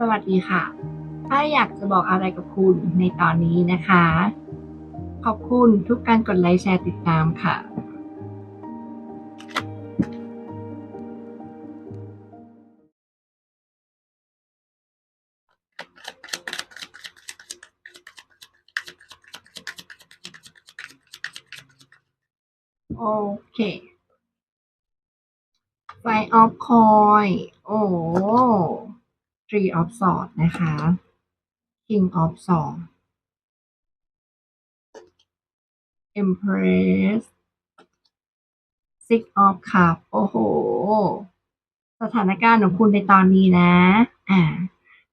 สวัสดีค่ะ ถ้าอยากจะบอกอะไรกับคุณในตอนนี้นะคะ ขอบคุณทุกการกดไลค์แชร์ติดตามค่ะโอเค ไฟออฟคอย โอ้ Three of Swords นะคะ King of Swords Empress Six of Cups โอ้โห สถานการณ์ของคุณในตอนนี้นะ อ่า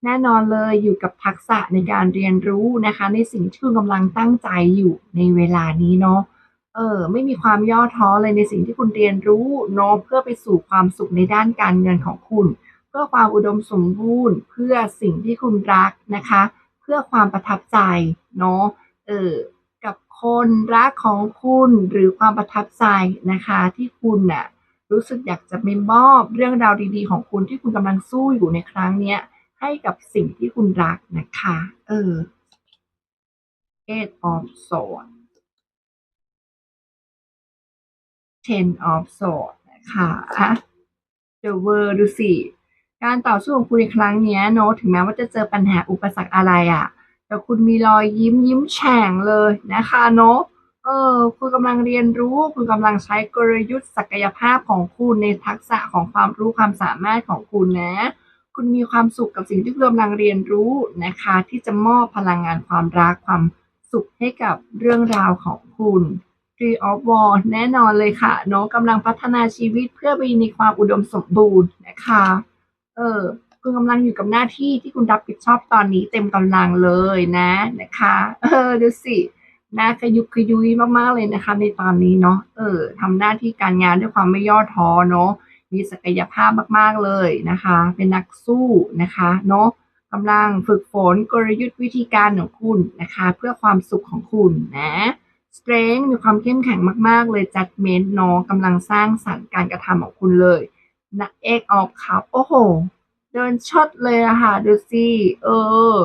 แน่นอนเลยอยู่กับทักษะในการเรียนรู้นะคะ ในสิ่งที่คุณกำลังตั้งใจอยู่ในเวลานี้เนาะเออไม่มีความย่อท้อเลยในสิ่งที่คุณเรียนรู้เนาะเพื่อไปสู่ความสุขในด้านการเงินของคุณ พื่อความอุดมสมบูรณ์ เพื่อสิ่งที่คุณรักนะคะ เพื่อความประทับใจเนาะเออกับคนรักของคุณหรือความประทับใจนะคะ ที่คุณน่ะรู้สึกอยากจะม่มอบเรื่องราวดีๆ ของคุณที่คุณกำลังสู้อยู่ในครั้งเนี้ยให้กับสิ่งที่คุณรักนะคะ เออ Eight of Swords Ten of Swords นะคะอะ The World ดูสิ การต่อสู้ของคุณในครั้งเนี้ยเนอะถึงแม้ว่าจะเจอปัญหาอุปสรรคอะไรอะ่ะ แต่คุณมีรอยยิ้มยิ้มแฉ่งเลยนะคะเนอะเออคุณกำลังเรียนรู้ คุณกำลังใช้กลยุทธ์ศักยภาพของคุณในทักษะของความรู้ความสามารถของคุณนะ คุณมีความสุขกับสิ่งที่คุณกำลังเรียนรู้นะคะ ที่จะมอบพลังงานความรักความสุขให้กับเรื่องราวของคุณ Tree of War แน่นอนเลยค่ะเนาะกำลังพัฒนาชีวิตเพื่อไปในความอุดมสมบูรณ์นะคะ เออ คุณกำลังอยู่กับหน้าที่ที่คุณรับผิดชอบตอนนี้เต็มกำลังเลยนะนะคะ เออดูสิน้าขยุกขยุยมากๆเลยนะคะ ในตอนนี้เนาะเออทำหน้าที่การงานด้วยความไม่ย่อท้อเนาะมีศักยภาพมากๆเลยนะคะ เป็นนักสู้นะคะเนาะกำลังฝึกฝนกลยุทธ์วิธีการของคุณนะคะ เพื่อความสุขของคุณนะ strength มีความเข้มแข็งมาก ๆ เลย judgment เนาะกำลังสร้างสรรค์การกระทำของคุณเลย นะเอกออกครับ โอ้โห เดินชดเลยอะค่ะ ดูสิเออ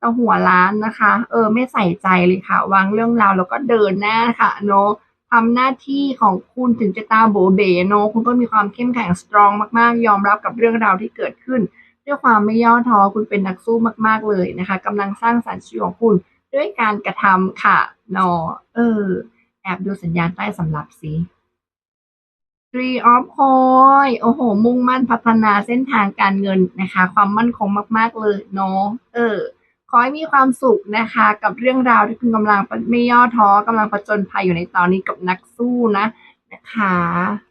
ตาหัวล้านนะคะ เออ ไม่ใส่ใจเลยค่ะ วางเรื่องราวแล้วก็เดินหน้าค่ะเนาะทำหน้าที่ของคุณถึงจะตาโบเบเนคุณก็มีความเข้มแข็งสตรองมากๆ ยอมรับกับเรื่องราวที่เกิดขึ้น ด้วยความไม่ย่อท้อคุณเป็นนักสู้มากๆเลยนะคะกำลังสร้างสรรค์ชีวิตของคุณด้วยการกระทำค่ะนอเออ แอบดูสัญญาณใต้สำหรับสิ Tree of c o i โอ้โห มุ่งมั่นพัฒนาเส้นทางการเงินนะคะ ความมั่นคงมากๆเลยเนาะเออขอให้มีความสุขนะคะ กับเรื่องราวที่คุณกำลังไม่ย่อท้อกำลังผจญภัยอยู่ในตอนนี้กับนักสู้นะนะคะ